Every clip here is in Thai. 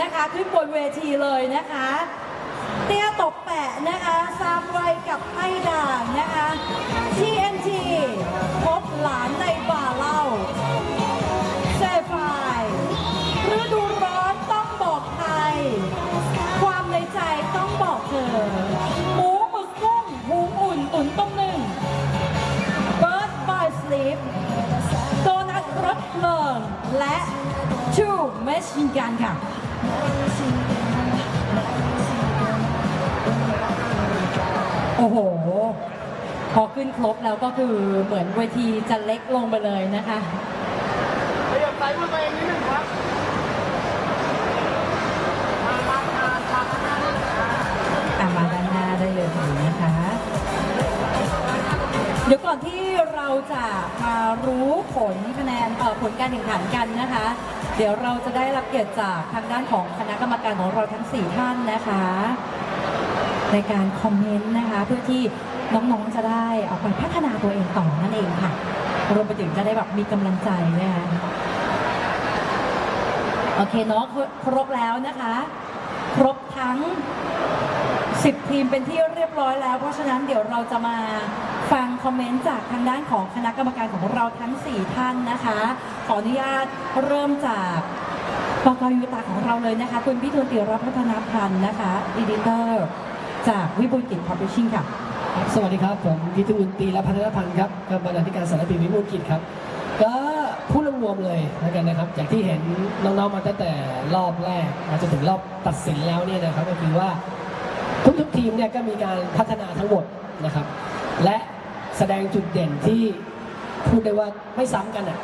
นะคะ ขึ้นบนเวทีเลยนะคะเตี้ยตกแปะนะคะซามไรกับไอ้ด่างนะคะ TNT พบหลานในบ่าเล่าเซฟายฤดูร้อนต้องบอกใคร ความในใจต้องบอกเธอหมูหมึกกุ้งหูอุ่นตุ๋นต้มนึ่ง Bird by Sleep โดนัทรถเพลิงและ True Machine Gun ค่ะ โอ้โห พอขึ้นครบแล้วก็คือเหมือนเวทีจะเล็กลงไปเลยนะคะขยับสายมือตัวเองนิดนึงครับมามามามาข้างหน้านิดนึงครับอะมาด้านหน้าได้เลยนะคะ เดี๋ยวก่อนที่เราจะมารู้ผลคะแนนเอ่อผลการแข่งขันกันนะคะ เดี๋ยวเราจะได้รับเกียรติจากทางด้านของคณะกรรมการของเราทั้ง 4 ท่านนะคะ ในการคอมเมนต์นะคะ เพื่อที่น้องๆจะได้เอาไปพัฒนาตัวเองต่อนั่นเองค่ะ รวมไปถึงจะได้แบบมีกำลังใจนะคะโอเคเนาะครบแล้วนะคะ ครบทั้ง 10 ทีมเป็นที่เรียบร้อยแล้ว เพราะฉะนั้นเดี๋ยวเราจะมาฟังคอมเมนต์จากทางด้านของคณะกรรมการของเราทั้ง 4 ท่านนะคะ ขออนุญาตเริ่มจากบกยูตาของเราเลยนะคะ คุณพิทูลติรพัฒนาพันธ์นะคะดีดิเตอร์จากวิบูลกิจพับลิชชิ่งค่ะ สวัสดีครับ ผมพิทูลตีและพัฒนพันธ์ครับกับบรรณาธิการสารพีวิบูลกิจครับ ก็พูดรวมๆเลยแล้วกันนะครับ จากที่เห็นน้องๆมาตั้งแต่รอบแรกมาจนถึงรอบตัดสินแล้วเนี่ยนะครับก็คือว่า กทีมเนี่ยก็มีการพัฒนาทั้งหมดนะครับ และแสดงจุดเด่นที่พูดได้ว่าไม่ซ้ำกันอะ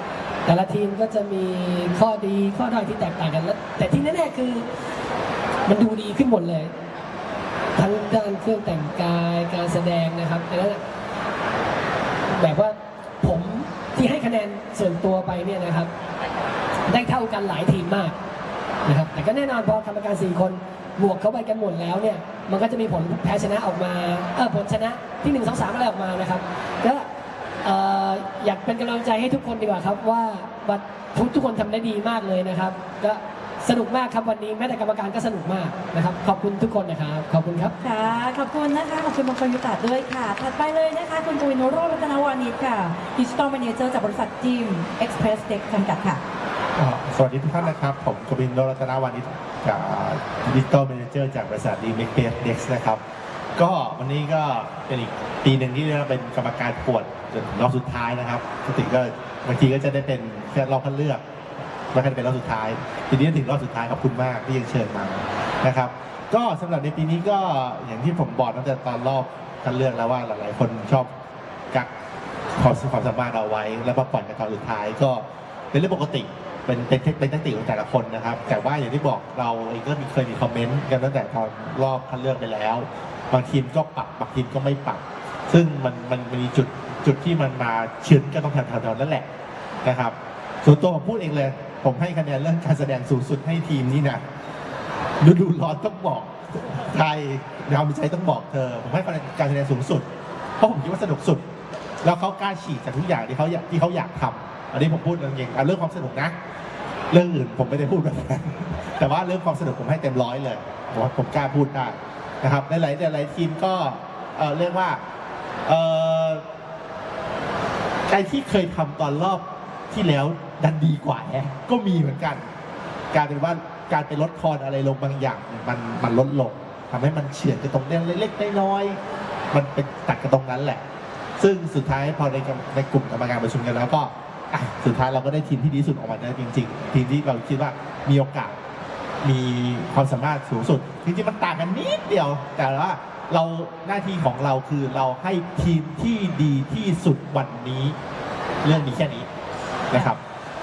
แต่ละทีมก็จะมีข้อดีข้อด้อยที่แตกต่างกันแล้วแต่ที่แน่ๆคือมันดูดีขึ้นหมดเลย ทั้งด้านเครื่องแต่งกายการแสดงนะครับดังนั้นแบบว่าผมที่ให้คะแนนส่วนตัวไปเนี่ยนะครับ ได้เท่ากันหลายทีมมากนะครับแต่ก็แน่นอนพอกรรมการสี่คน บวกเข้าไปกันหมดแล้วเนี่ย มันก็จะมีผลแพ้ชนะออกมาเออผลชนะที่หนึ่งสองสามอะไรออกมานะครับก็เอ่ออยากเป็นกำลังใจให้ทุกคนดีกว่าครับว่าว่าทุกทุกคนทำได้ดีมากเลยนะครับก็สนุกมากครับวันนี้แม้แต่กรรมการก็สนุกมากนะครับ ขอบคุณทุกคนนะครับขอบคุณครับค่ะขอบคุณนะคะขอบคุณบงคลยุตาด้วยค่ะถัดไปเลยนะคะคุณกวินโรจน์รัตนวานิชค่ะดิจิ t a ล m ม n a เจอร์จากบริษัทจิมเอ็กซ์เพรสเด็กจำกัดค่ะอ่าสวัสดีทุกท่านนะครับ ผมกบินโนรัตนวานิช ดิจิตอลแมเนเจอร์จากบริษัทดีเมกเฟสเด็กนะครับ ก็วันนี้ก็เป็นอีกปีหนึ่งที่ได้เป็นกรรมการปวดจนรอบสุดท้ายนะครับปกติก็บางทีก็จะได้เป็นแค่รอบคัดเลือกไม่ค่อยได้เป็นรอบสุดท้าย ทีนี้ถึงรอบสุดท้ายขอบคุณมากที่ยังเชิญมานะครับ ก็สำหรับในปีนี้ก็อย่างที่ผมบอกตั้งแต่ตอนรอบคัดเลือกแล้วว่าหลาย ๆ คนชอบกักความความสามารถเอาไว้ แล้วมาปล่อยกันตอนสุดท้ายก็เป็นเรื่องปกติ เป็นเป็นเทคเป็นแทคติของแต่ละคนนะครับ แต่ว่าอย่างที่บอกเราเองก็มีเคยมีคอมเมนต์กันตั้งแต่ตอนรอบคัดเลือกไปแล้ว บางทีมก็ปรับบางทีมก็ไม่ปรับ ซึ่งมันมันมีจุดจุดที่มันมาเฉือนกันตรงแถวๆนั่นแหละนะครับ ส่วนตัวผมพูดเองเลย ผมให้คะแนนเรื่องการแสดงสูงสุดให้ทีมนี้นะฤดูร้อนต้องบอกไทยเราไม่ใช้ต้องบอกเธอ ผมให้คะแนนการแสดงสูงสุด เพราะผมคิดว่าสนุกสุด แล้วเขากล้าฉีกจากทุกอย่างที่เขาอยากที่เขาอยากทำ อันนี้ผมพูดเองๆอะเรื่องความสนุกนะ เรื่องอื่นผมไม่ได้พูดแบบนั้นแต่ว่าเรื่องความสนุกผมให้เต็มร้อยเลยผมว่าผมกล้าพูดได้นะครับในหลายหลายทีมก็เอ่อเรียกว่าเอ่อใครที่เคยทำตอนรอบที่แล้วดันดีกว่าแฮะก็มีเหมือนกันกลารเป็นว่าการไปลดทอนอะไรลงบางอย่างเนี่ยมันมันลดลงทำให้มันเฉือนกันตรงเนี้ยเล็กๆน้อยๆมันเป็นตัดกันตรงนั้นแหละ ซึ่งสุดท้ายพอในกรรมในกลุ่มกรรมการประชุมกันแล้วก็ อะสุดท้ายเราก็ได้ทีมที่ดีสุดออกมาได้จริง ๆ ทีมที่เราคิดว่ามีโอกาส มีความสามารถสูงสุดจริงๆมันต่างกันนิดเดียว แต่ว่าเราหน้าที่ของเราคือเราให้ทีมที่ดีที่สุดวันนี้ เรื่องมีแค่นี้นะครับ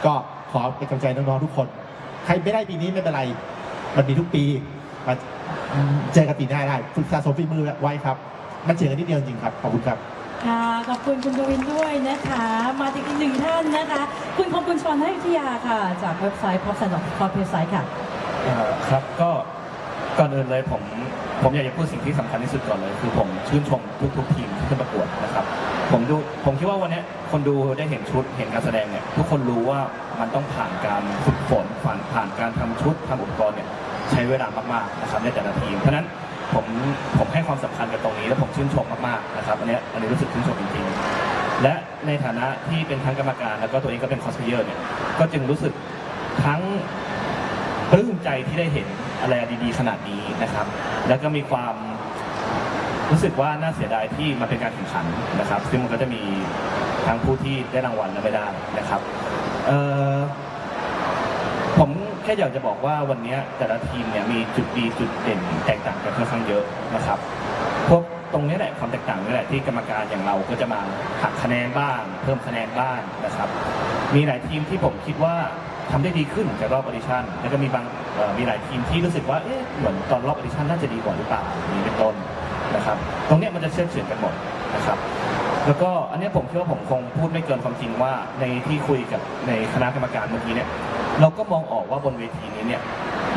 ก็ขอเป็นกำลังใจน้องๆทุกคน ใครไม่ได้ปีนี้ไม่เป็นไร มันมีทุกปีมาเจอกันปีหน้าได้ฝึกสะสมฝีมือไว้ครับ มันเจอกันนิดเดียวจริงๆครับขอบคุณครับ ค่ะขอบคุณคุณกวินด้วยนะคะ มาอีกหนึ่งท่านนะคะ คุณคมคุณชรให้วิทยาค่ะ จากเว็บไซต์ p o p s i t e c o m เว็บไซต์ค่ะอ่อครับก็ก่อนอื่นเลยผมผมอยากจะพูดสิ่งที่สำคัญที่สุดก่อนเลย คือผมชื่นชมทุกๆทีมที่ขึ้นประกวดนะครับผมดูผมคิดว่าวันนี้คนดูได้เห็นชุดเห็นการแสดงเนี่ยทุกคนรู้ว่ามันต้องผ่านการฝึกฝนผ่านผ่านการทำชุดทำอุปกรณ์เนี่ยใช้เวลามากๆนะครับในแต่ละทีมเพราะฉะนั้น ผมผมให้ความสำคัญกับตรงนี้ และผมชื่นชมมากๆนะครับอันนี้อันนี้รู้สึกชื่นชมจริงๆ และในฐานะที่เป็นทั้งกรรมการ แล้วก็ตัวเองก็เป็นคอสเพลเยอร์เนี่ยก็จึงรู้สึกทั้งปลื้มใจที่ได้เห็นอะไรดีๆขนาดนี้นะครับ แล้วก็มีความรู้สึกว่าน่าเสียดายที่มันเป็นการแข่งขันนะครับ ซึ่งมันก็จะมีทั้งผู้ที่ได้รางวัลและไม่ได้นะครับเอ่อ แค่อยากจะบอกว่าวันนี้แต่ละทีมเนี่ยมีจุดดีจุดเด่นแตกต่างกันค่อนข้างเยอะนะครับพวกตรงนี้แหละความแตกต่างนี่แหละที่กรรมการอย่างเราก็จะมาหักคะแนนบ้าง เพิ่มคะแนนบ้างนะครับ มีหลายทีมที่ผมคิดว่าทำได้ดีขึ้นจากรอบออดิชั่นแล้วก็มีบางมีหลายทีมที่รู้สึกว่าเอ๊ะเหมือนตอนรอบออดิชั่นน่าจะดีกว่าหรือเปล่านี้เป็นต้นนะครับ ตรงนี้มันจะเชื่อมเฉือนกันหมดนะครับ แล้วก็อันนี้ผมคิดว่าผมคงพูดไม่เกินความจริงว่าในที่คุยกับในคณะกรรมการเมื่อกี้เนี่ย เราก็มองออกว่าบนเวทีนี้เนี่ย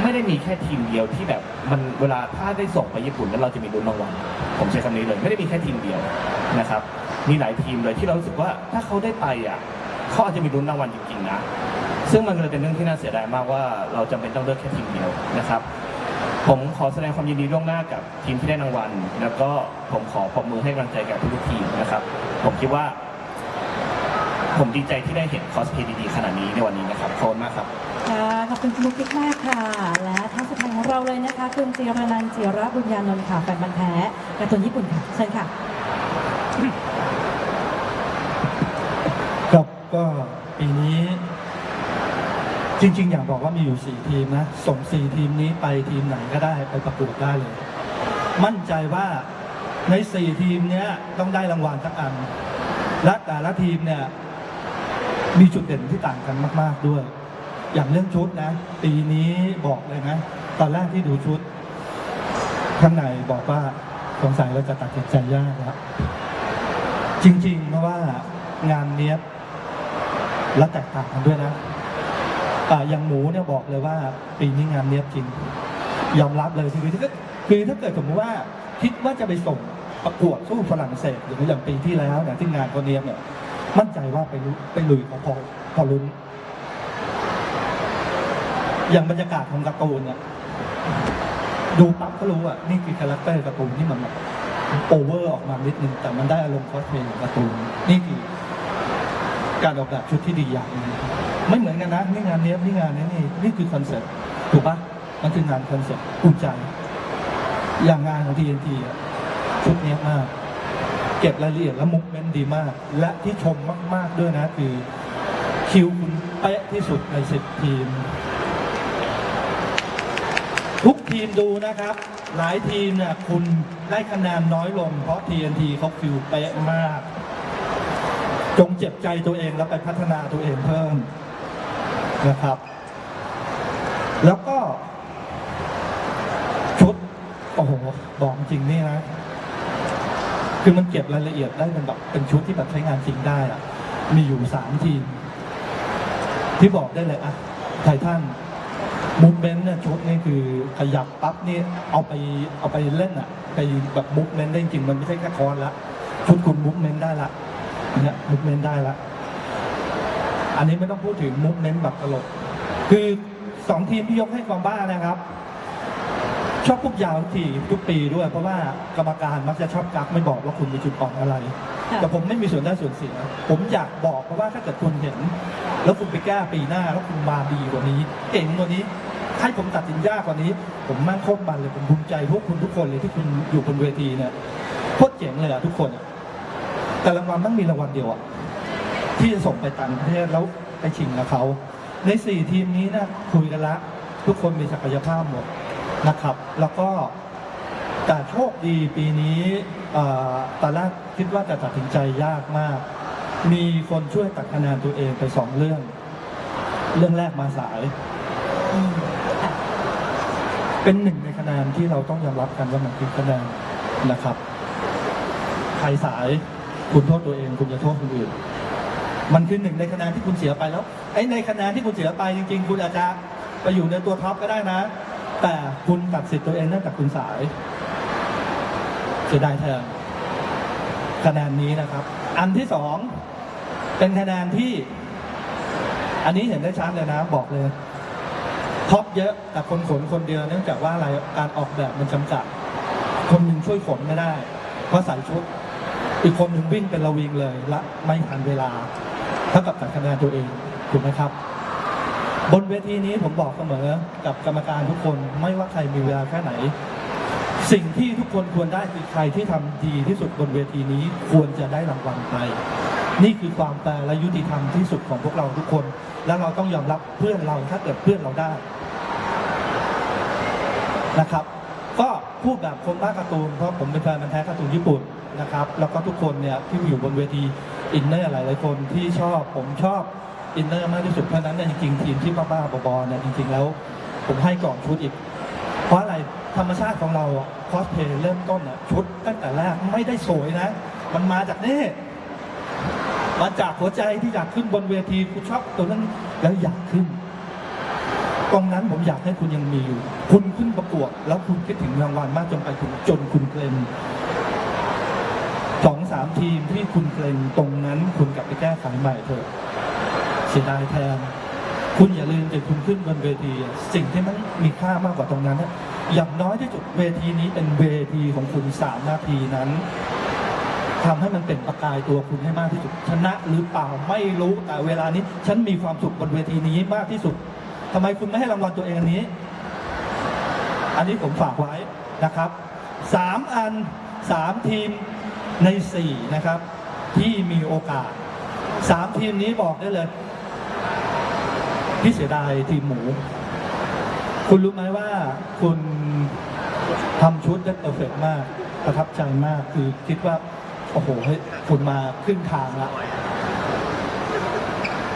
ไม่ได้มีแค่ทีมเดียวที่แบบมันเวลาถ้าได้ส่งไปญี่ปุ่นแล้วเราจะมีลุ้นรางวัลผมใช้คำนี้เลยไม่ได้มีแค่ทีมเดียวนะครับ มีหลายทีมเลยที่เรารู้สึกว่าถ้าเขาได้ไปอะเขาอาจจะมีลุ้นรางวัลจริงๆนะซึ่งมันเลยเป็นเรื่องที่น่าเสียดายมากว่าเราจำเป็นต้องเลือกแค่ทีมเดียวนะครับ ผมขอแสดงความยินดีล่วงหน้ากับทีมที่ได้รางวัล แล้วก็ผมขอปรบมือให้กำลังใจกับทุกทีมนะครับ ผมคิดว่า ผมดีใจที่ได้เห็นคอสเพลย์ดีๆขนาดนี้ในวันนี้นะครับขอบคุณมากครับ ค่ะขอบคุณคุณมุกกิ๊กมากค่ะ และท่านสุดท้ายของเราเลยนะคะ คุณจิรนันท์จิระบุญญานนท์ค่ะแฟนบันธุ์แท้การ์ตูนญี่ปุ่นค่ะเชิญค่ะ ครับก็ปีนี้ จริง ๆ อยากบอกว่ามีอยู่ 4 ทีมนะ ส่ง 4 ทีมนี้ไปทีมไหนก็ได้ไปประกวดได้เลย มั่นใจว่าใน 4 ทีมเนี้ยต้องได้รางวัลทั้งอัน และแต่ละทีมเนี่ย มีจุดเด่นที่ต่างกันมาก ๆด้วย อย่างเรื่องชุดนะ ปีนี้บอกเลยนะ ตอนแรกที่ดูชุดข้างในบอกว่าสงสัยเราจะตัดสินใจยากแล้วจริง ๆ เพราะว่างานเนี้ยบและแตกต่างกันด้วยนะอ่อย่างหมูเนี่ยบอกเลยว่า ปีนี้งานเนี้ยบจริง ยอมรับเลยคือถ้าเกิดคือถ้าเกิดสมมติว่าคิดว่าจะไปส่งประกวดสู้ฝรั่งเศสอย่างอย่างปีที่แล้วเนี่ยที่งานเขาเนี้ยบเนี่ย มั่นใจว่าไปลุไปลุยเขาพอพอลุ้น อย่างบรรยากาศของการ์ตูนเนี่ยดูปั๊บก็รู้อะนี่คือคาแรคเตอร์การ์ตูนที่มันโอเวอร์ออกมานิดนึง แต่มันได้อารมณ์คอสเพลย์ของการ์ตูนนี่คือการออกแบบชุดที่ดีอย่างนึงไม่เหมือนกันนะนี่งานเนี้ยนี่งานนี้นี่นี่คือคอนเซ็ปต์ถูกปะมันคืองานคอนเซ็ปต์ภูมิใจ อย่างงานของ TNT อะชุดเนี้ยมาก เก็บรายละเอียดและมุกเมนต์ดีมาก และที่ชมมาก ๆ ด้วยนะ คือ คิวคุณเป๊ะที่สุดในสิบทีม ทุกทีมดูนะครับ หลายทีมเนี่ยคุณได้คะแนนน้อยลง เพราะ TNT เขาคิวเป๊ะมาก จงเจ็บใจตัวเองแล้วไปพัฒนาตัวเองเพิ่มนะครับ แล้วก็ชุด โอ้โห บอกจริงนี่นะ คือมันเก็บรายละเอียดได้เป็นแบบเป็นชุดที่แบบใช้งานจริงได้อะมีอยู่สามทีม ที่บอกได้เลยอะไททันมูฟเมนต์เนี่ยชุดนี่คือขยับปั๊บนี่เอาไปเอาไปเล่นอะไปแบบมูฟเมนต์ได้จริงมันไม่ใช่แค่คอนละชุดคุณมูฟเมนต์ได้ละเนี่ยมูฟเมนต์ได้ละอันนี้ไม่ต้องพูดถึงมูฟเมนต์แบบตลก คือสองทีมที่ยกให้ความบ้านะครับ ชอบพุกยาวทุกทีทุกปีด้วย เพราะว่ากรรมการมักจะชอบกักไม่บอกว่าคุณมีจุดอ่อนอะไรค่ะแต่ผมไม่มีส่วนได้ส่วนเสีย ผมอยากบอกเพราะว่าถ้าเกิดคุณเห็น แล้วคุณไปแก้ปีหน้า แล้วคุณมาดีกว่านี้เก่งกว่านี้ให้ผมตัดสินยากกว่านี้ ผมมั่งโคตรมันเลยผมภูมิใจพวกคุณทุกคนเลยที่คุณอยู่บนเวทีเนี่ยโคตรเจ๋งเลยอะทุกคนอะแต่รางวัลมันมีรางวัลเดียวอะที่จะส่งไปต่างประเทศแล้วไปชิงกับเขาในสี่ทีมนี้นะคุยกันละ ทุกคนมีศักยภาพหมด นะครับ แล้วก็แต่โชคดีปีนี้ตอนแรกคิดว่าจะตัดสินใจยากมาก มีคนช่วยตัดคะแนนตัวเองไปสองเรื่อง เรื่องแรกมาสาย เป็นหนึ่งในคะแนนที่เราต้องยอมรับกันว่ามันคือคะแนนนะครับ ใครสายคุณโทษตัวเอง คุณจะโทษคนอื่น มันคือหนึ่งในคะแนนที่คุณเสียไปแล้วไอ้ในคะแนนที่คุณเสียไปจริง ๆ คุณอาจจะไปอยู่ในตัวท็อปก็ได้นะ แต่คุณตัดสิทธิ์ตัวเองเนื่องจากคุณสายเสียดายแทนคะแนนนี้นะครับ อันที่สองเป็นคะแนนที่ อันนี้เห็นได้ชัดเลยนะบอกเลยท็อปเยอะแต่คนขนคนเดียวเนื่องจากว่าอะไรการออกแบบมันจำกัด คนหนึ่งช่วยขนไม่ได้ เพราะใส่ชุด อีกคนหนึ่งวิ่งเป็นระวิงเลยและไม่ทันเวลาเท่ากับตัดคะแนนตัวเองถูกไหมครับ บนเวทีนี้ผมบอกเสมอกับกรรมการทุกคนไม่ว่าใครมีเวลาแค่ไหน สิ่งที่ทุกคนควรได้คือใครที่ทำดีที่สุดบนเวทีนี้ควรจะได้รางวัลไป นี่คือความแฟร์และยุติธรรมที่สุดของพวกเราทุกคน และเราต้องยอมรับเพื่อนเราถ้าเกิดเพื่อนเราได้นะครับ ก็พูดแบบคนบ้าการ์ตูนเพราะผมเป็นแฟนมันธุ์แท้การ์ตูนญี่ปุ่นนะครับ แล้วก็ทุกคนเนี่ยที่อยู่บนเวทีอินเนอร์หลายๆคนที่ชอบผมชอบ อินเนอร์มากที่สุดเพราะฉะนั้นเนี่ยจริงๆทีมที่บ้าๆบอๆเนี่ยจริงๆแล้ว ผมให้ก่อนชุดอีก เพราะอะไรธรรมชาติของเราคอสเพลย์เริ่มต้นอะชุดตั้งแต่แรกไม่ได้สวยนะ มันมาจากนี่มาจากหัวใจที่อยากขึ้นบนเวทีคุณชอบตัวนั้นแล้วอยากขึ้นตรงนั้นผมอยากให้คุณยังมีอยู่ คุณขึ้นประกวด แล้วคุณคิดถึงรางวัลมากจนไปถึงจนคุณเกรงสองสามทีมที่คุณเกรงตรงนั้นคุณกลับไปแก้ไขใหม่เถอะ สียดายแทน คุณอย่าลืมแต่คุณขึ้นบนเวที สิ่งที่มันมีค่ามากกว่าตรงนั้นนะอย่างน้อยที่สุดเวทีนี้เป็นเวทีของคุณสามนาทีนั้นทำให้มันเป็นประกายตัวคุณให้มากที่สุด ชนะหรือเปล่าไม่รู้แต่เวลานี้ ฉันมีความสุขบนเวทีนี้มากที่สุดทำไมคุณไม่ให้รางวัลตัวเองอันนี้ อันนี้ผมฝากไว้นะครับสามอันสามทีมในสี่นะครับ ที่มีโอกาสสามทีมนี้บอกได้เลย พี่เสียดายทีมหมู คุณรู้ไหมว่าคุณทำชุดได้เพอร์เฟกมาก ประทับใจมากคือคิดว่า โอ้โหเฮ้ยคุณมาครึ่งทางละ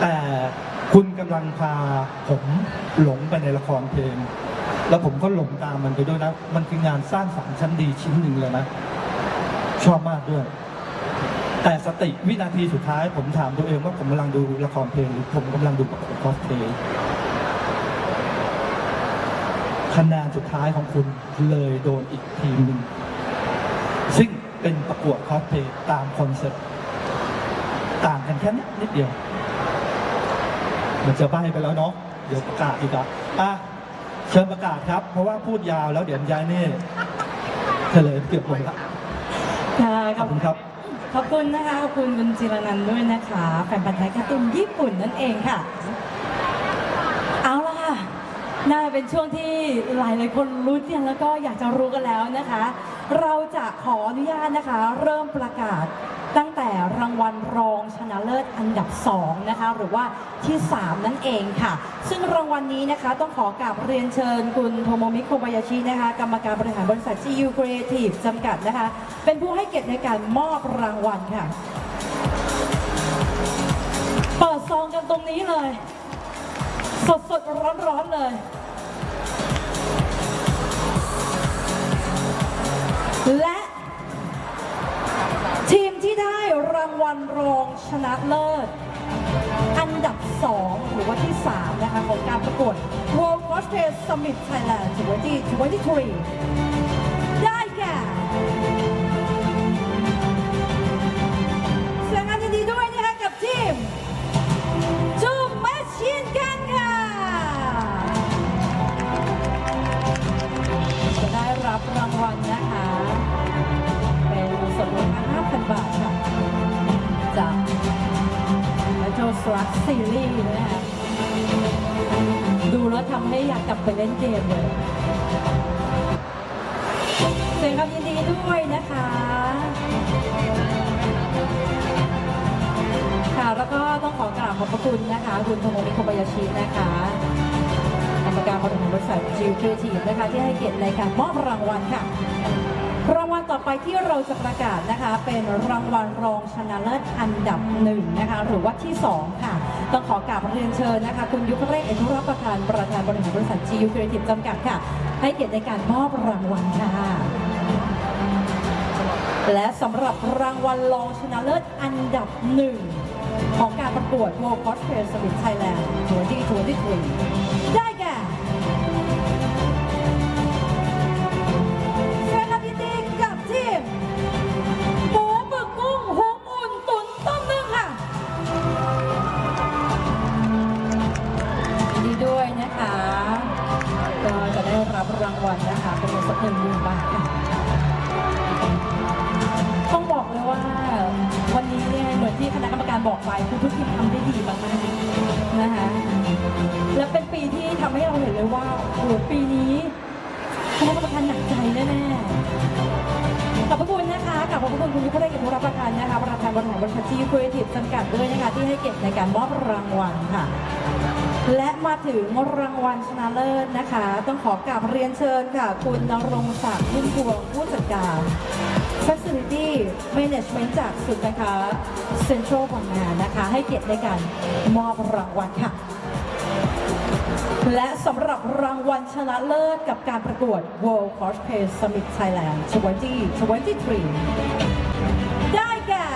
แต่คุณกำลังพาผมหลงไปในละครเพลง แล้วผมก็หลงตามมันไปด้วยนะ มันคืองานสร้างสรรค์ชั้นดีชิ้นหนึ่งเลยนะ ชอบมากด้วย แต่สติวินาทีสุดท้ายผมถามตัวเองว่าผมกำลังดูละครเพลงหรือผมกำลังดูประกวดคอสเพลย์คะแนนสุดท้ายของคุณเลยโดนอีกทีมหนึ่งซึ่งเป็นประกวดคอสเพลย์ตามคอนเซ็ปต์ต่างกันแค่นิดนิดเดียว มันจะใบ้ไปแล้วเนาะเดี๋ยวประกาศอีกอะอะเชิญประกาศครับ เพราะว่าพูดยาวแล้วเดี๋ยวยายนี่เฉลยเกือบหมดละค่ะขอบคุณครับ ขอบคุณนะคะ ขอบคุณคุณจิรนันท์ด้วยนะคะ แฟนบันธ์ไทยการ์ตูนญี่ปุ่นนั่นเองค่ะ เอาละค่ะน่าเป็นช่วงที่หลายหลายคนรู้กันแล้วก็อยากจะรู้กันแล้วนะคะ เราจะขออนุญาตนะคะ เริ่มประกาศ ตั้งแต่รางวัลรองชนะเลิศอันดับ 2 นะคะ หรือว่าที่ 3 นั่นเองค่ะ ซึ่งรางวัลนี้นะคะต้องขอกราบเรียนเชิญคุณโทโมมิโคบายาชินะคะ กรรมการบริหารบริษัท GU Creative จำกัดนะคะ เป็นผู้ให้เกียรติในการมอบรางวัลค่ะ เปิดซองกันตรงนี้เลย สดสดร้อนร้อนๆเลย ชนะเลิศ อันดับ 2 หรือว่าที่ 3 นะคะ ของการประกวด World Cosplay Summit Thailand 2023 โจสลักซีรีส์นะคะดูแล้วทำให้อยากกลับไปเล่นเกมเลยแสดงความยินดีด้วยนะคะ ค่ะแล้วก็ต้องขอกราบขอบพระคุณนะคะ คุณโทโมมิโคบายาชินะคะกรรมการบริหารบริษัทจิวเอทีนะคะที่ให้เกียรติในการมอบรางวัลค่ะรางวัล ไปที่เราจะประกาศนะคะ เป็นรางวัลรองชนะเลิศอันดับหนึ่งนะคะ หรือว่าที่ 2 ค่ะ ต้องขอกราบเรียนเชิญนะคะ คุณยุพเรศเอนุรับประทานประธานบริหารบริษัท GU Creative จำกัดค่ะ ให้เกียรติในการมอบรางวัลค่ะและสำหรับรางวัลรองชนะเลิศอันดับหนึ่งของการประกวด World Cosplay Summit Thailand 2023ได้แก่แสด วันนะคะเป็นเงินสดหนึ่งหมื่นบาทต้องบอกเลยว่าวันนี้เนี่ยเหมือนที่คณะกรรมการบอกไปคือทุกทีมทำได้ดีมากๆนะคะและเป็นปีที่ทำให้เราเห็นเลยว่าโอ้ปีนี้คณะกรรมการหนักใจแน่ๆขอบพระคุณนะคะขอบพระคุณคุณยุพเด้เกิจรับประกันนะคะประธานบริหารบริษัทชีคุยทิพย์จำกัดด้วยนะคะที่ให้เกียรติในการมอบรางวัลค่ะ และมาถึงรางวัลชนะเลิศนะคะ ต้องขอกราบเรียนเชิญค่ะ คุณนรงศักดิ์พุ่มพวงผู้จัดการ Facility Management จากศูนย์การค้า Central บางนานะคะ ให้เกียรติในการมอบรางวัลค่ะ และสำหรับรางวัลชนะเลิศกับการประกวด World Cosplay Summit Thailand 2023 ได้แก่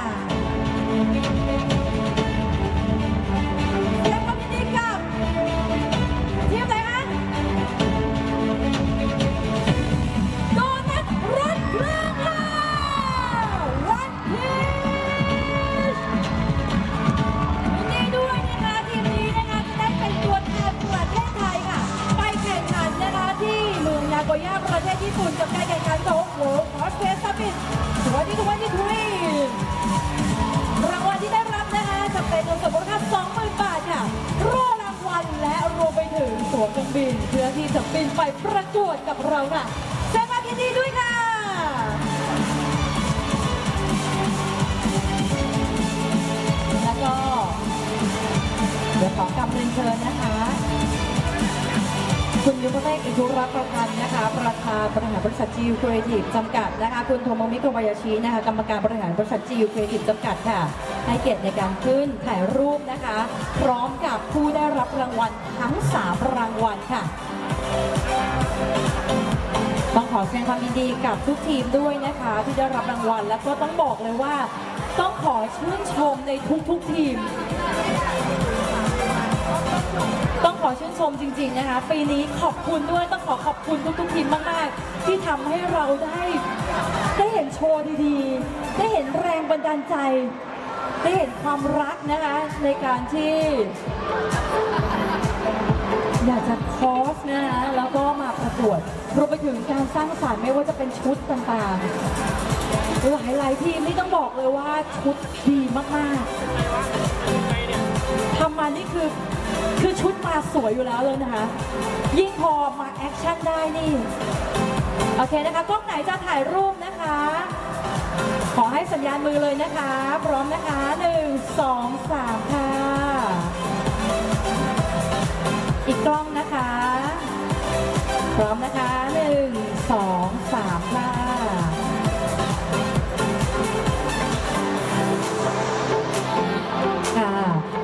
พื่อที่จะบินไปประกวดกับเราค่ะแสดงความยินดีด้วยค่ะ แล้วก็ เดี๋ยวขอกำเรียนเชิญนะคะ คุณยุพเมฆอิทุรัตน์ประธานนะคะ ประธานบริหารบริษัทจิวครีเอทีฟจำกัดนะคะ คุณโทโมมิโกบายาชินะคะ กรรมการบริหารบริษัทจิวครีเอทีฟจำกัดค่ะ ให้เกียรติในการขึ้นถ่ายรูปนะคะ พร้อมกับผู้ได้รับรางวัลทั้ง 3 รางวัลค่ะ ต้องขอแสดงความยินดีกับทุกทีมด้วยนะคะ ที่ได้รับรางวัล แล้วก็ต้องบอกเลยว่า ต้องขอชื่นชมในทุกๆทีมต้องขอชื่นชมจริง ๆ นะคะ ปีนี้ขอบคุณด้วยต้องขอขอบคุณทุกๆทีมมากๆ ที่ทำให้เราได้ ได้เห็นโชว์ดีๆ ได้เห็นแรงบันดาลใจ ได้เห็นความรักนะคะ ในการที่ อยากจะคอสนะคะแล้วก็มาประกวดรวมไปถึงการสร้างสรรค์ไม่ว่าจะเป็นชุดต่างๆหลายๆทีมนี่ต้องบอกเลยว่าชุดดีมากๆทำมานี่คือคือชุดมาสวยอยู่แล้วเลยนะคะ ยิ่งพอมาแอคชั่นได้นี่ โอเคนะคะ กล้องไหนจะถ่ายรูปนะคะ ขอให้สัญญาณมือเลยนะคะ พร้อมนะคะหนึ่งสองสามค่ะ อีกกล้องนะคะ พร้อมนะคะหนึ่งสองสามค่ะค่ะ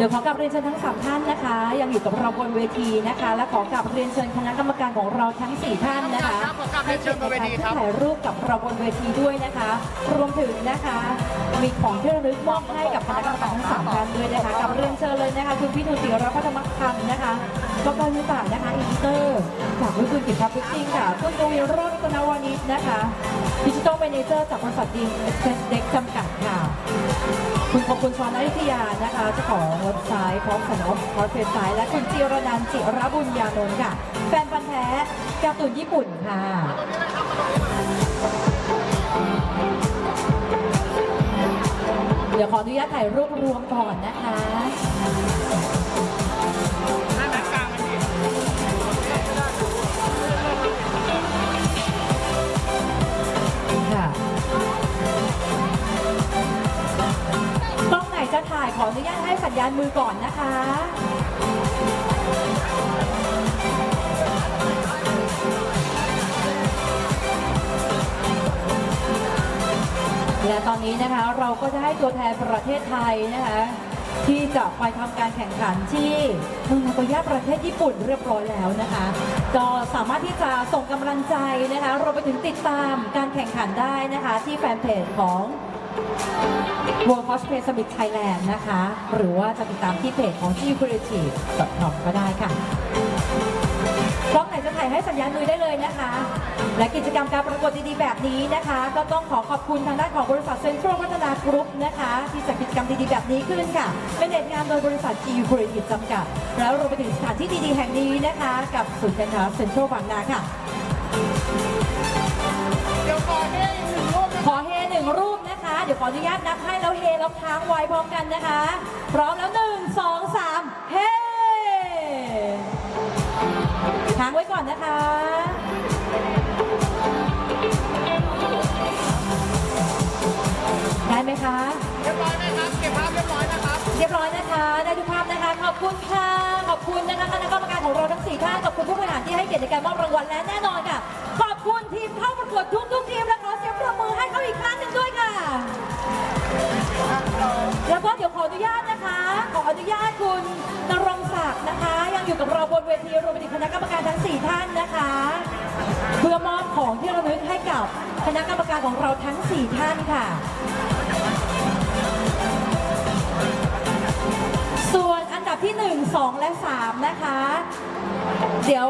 ดี๋ยวขอกลับเรียนเชิญทั้งสามท่านนะคะ ยังอยู่กับเราบนเวทีนะคะ และขอกลับเรียนเชิญคณะกรรมการของเราทั้งสี่ท่านนะคะครับขอกราบเรียนเชิญบนเวทีครับให้เกียรติในการถ่ายรูปกับเราบนเวทีด้วยนะคะ รวมถึงนะคะ มีของที่ระลึกมอบให้กับคณะกรรมการทั้งสามท่านด้วยนะคะกับเรียนเชิญเลยนะคะคุณพี่ทูติรพัฒนมัคคันนะคะกกยุตานะคะอินเตอร์จากวิคุณกิจพัฒน์พิจิงค่ะคุณกวีโรจน์รัตนวานิชนะคะดิจิทัลเมเนเจอร์จากบริษัทดีมเอ็กเพรสเด็กจำกัดค่ะ คุณขอบคุณชอนอยุธยานะคะเจ้าของเว็บไซต์พร้อมสัญลักษณ์คอร์เฟไซต์และคุณจิรนันท์จิรบุญญานนท์ค่ะ แฟนพันธ์แท้การ์ตูนญี่ปุ่นค่ะเดี๋ยวขออนุญาตถ่ายรูปรวมก่อนนะคะ กล้อถ่ายขออนุญาตให้สัญญาณมือก่อนนะคะและตอนนี้นะคะเราก็จะให้ตัวแทนประเทศไทยนะคะที่จะไปทำการแข่งขันที่เมืองนากย่าประเทศญี่ปุ่นเรียบร้อยแล้วนะคะ ก็สามารถที่จะส่งกำลังใจนะคะรวมไปถึงติดตามการแข่งขันได้นะคะที่แฟนเพจของ World Cosplay Summit Thailand นะคะ หรือว่าจะติดตามที่เพจของ g c r e a t i v e c o m ก็ได้ค่ะกล้องไหนจะถ่ายให้สัญญาณมือได้เลยนะคะ และกิจกรรมการประกวดดีๆแบบนี้นะคะ ก็ต้องขอขอบคุณทางด้านของบริษัทเซ็นทรัลพัฒนากรุ๊ปนะคะ ที่จัดกิจกรรมดีๆแบบนี้ขึ้นค่ะ เป็นเด็ดงานโดยบริษัท g c r e a t i v e จำกัด แล้วรวมไปถึงสถานที่ดีๆแห่งนี้นะคะ กับศูนย์การค้าเซ็นทรัลบางนาค่ะ ดี๋ยวขออนุญาตนับให้แล้วเฮแล้วค้างไว้พร้อมกันนะคะ พร้อมแล้วหนึ่งสองสามเฮค้างไว้ก่อนนะคะได้ไหมคะเรียบร้อยไหมครับ เก็บภาพเรียบร้อยนะครับ เรียบร้อยนะคะ ได้ทุกภาพนะคะ ขอบคุณค่ะ ขอบคุณนะคะคณะกรรมการของเราทั้งสี่ท่าน ขอบคุณผู้บริหารที่ให้เกียรติในการมอบรางวัลและแน่นอนค่ะ ขอบคุณทีมเข้าประกวดทุกทุกๆทีมและ แล้วก็เดี๋ยวขออนุญาตนะคะ ขออนุญาตคุณนรงศักดิ์นะคะ ยังอยู่กับเราบนเวทีรวมไปถึงคณะกรรมการทั้งสี่ท่านนะคะ เพื่อมอบของที่ระลึกให้กับคณะกรรมการของเราทั้งสี่ท่านค่ะ ส่วนอันดับที่ 1 2 และ 3 นะคะ เดี๋ยว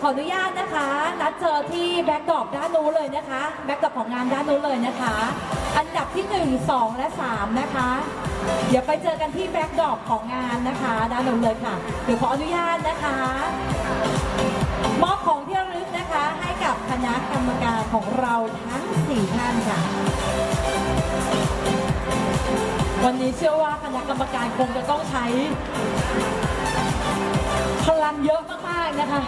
ขออนุญาตนะคะ นัดเจอที่แบ็กดรอปด้านนู้นเลยนะคะ แบ็กดรอปของงานด้านนู้นเลยนะคะ อันดับที่ 1 2 และ 3 นะคะ เดี๋ยวไปเจอกันที่แบ็กดรอปของงานนะคะ ด้านนู้นเลยค่ะเดี๋ยวขออนุญาตนะคะ มอบของที่ระลึกนะคะ ให้กับคณะกรรมการของเราทั้ง 4 ท่านค่ะ วันนี้เชื่อว่าคณะกรรมการคงจะต้องใช้ พลังเยอะมากๆนะคะ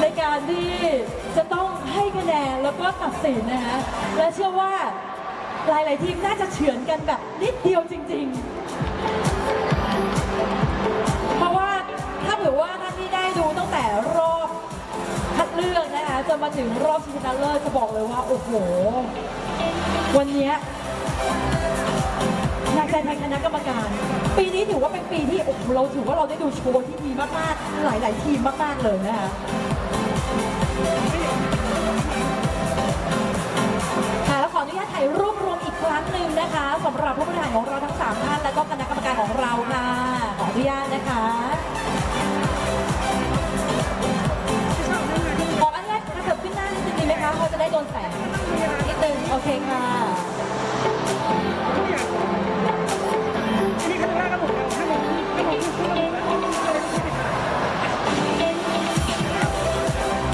ในการที่จะต้องให้คะแนนแล้วก็ตัดสินนะคะและเชื่อว่า หลายๆทีมน่าจะเฉือนกันแบบนิดเดียวจริง ๆ เพราะว่าถ้าเผื่อว่าท่านที่ได้ดูตั้งแต่รอบคัดเลือกนะคะจนมาถึงรอบชิงชนะเลิศจะบอกเลยว่าโอ้โห วันนี้ยหนักใจแทนคณะกรรมการ ปีนี้ถือว่าเป็นปีที่โอ้โหเราถือว่าเราได้ดูโชว์ที่ดีมากๆ หลาย ๆ ทีมมากๆเลยนะคะค่ะแล้วขออนุญาตถ่าย สำหรับผู้บริหารของเราทั้ง 3 ท่าน และก็คณะกรรมการของเราค่ะขออนุญาตนะคะขออนุญาตกระเถิบขึ้นหน้านิดนึงไหมคะเพราจะได้โดนแสงนิดนึงโอเคค่ะ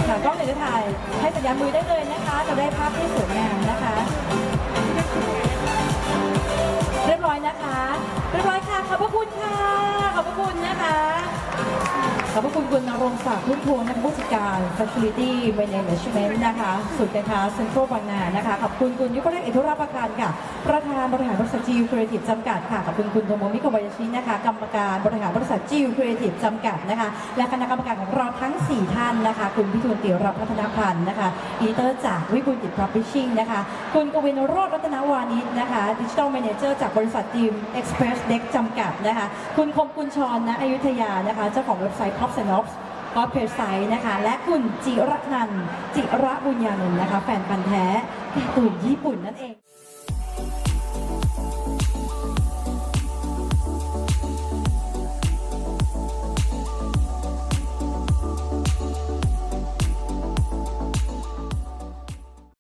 ค่ะกล้องเดี๋ยวจะถ่ายให้สัญญาณมือได้เลยนะคะ จะได้ภาพที่สวยงามนะคะ นะคะเรียบร้อยค่ะ ขอบพระคุณค่ะ ขอบพระคุณนะคะ ขอบพระคุณคุณนรงศักดิ์พุ่มพวงนักผู้จัดการ Facility Management นะคะศูนย์การค้าเซ็นทรัลบางนานะคะ ขอบคุณคุณยุพเรศเอธุราประการค่ะ ประธานบริหารบริษัทจิวครีเอทีฟจำกัดค่ะ ขอบคุณคุณโทโมมิโกบายาชินะคะ กรรมการบริหารบริษัทจิวครีเอทีฟจำกัดนะคะ และคณะกรรมการของเราทั้ง 4 ท่านนะคะ คุณพิทูลเติรับพัฒนพันธ์นะคะ อีเตอร์จากวิบูลย์กิจพรอพิชชิ่งนะคะ คุณกวินโรจรัตนวานิชนะคะดิจิทัล m ม n เจอร์จากบริษัททีมเอ็กซ์เพรสเด็กจำกัดนะคะ คุณคมกุลชรนะอยุธยานะคะ เจ้าของเว็บไซต์ Top s y n o p s ก็เพจไซต์นะคะ และคุณจิระนันจิระบุญญานนท์นะคะ แฟนพันธ์แท้การ์ตูนญี่ปุ่นนั่นเอง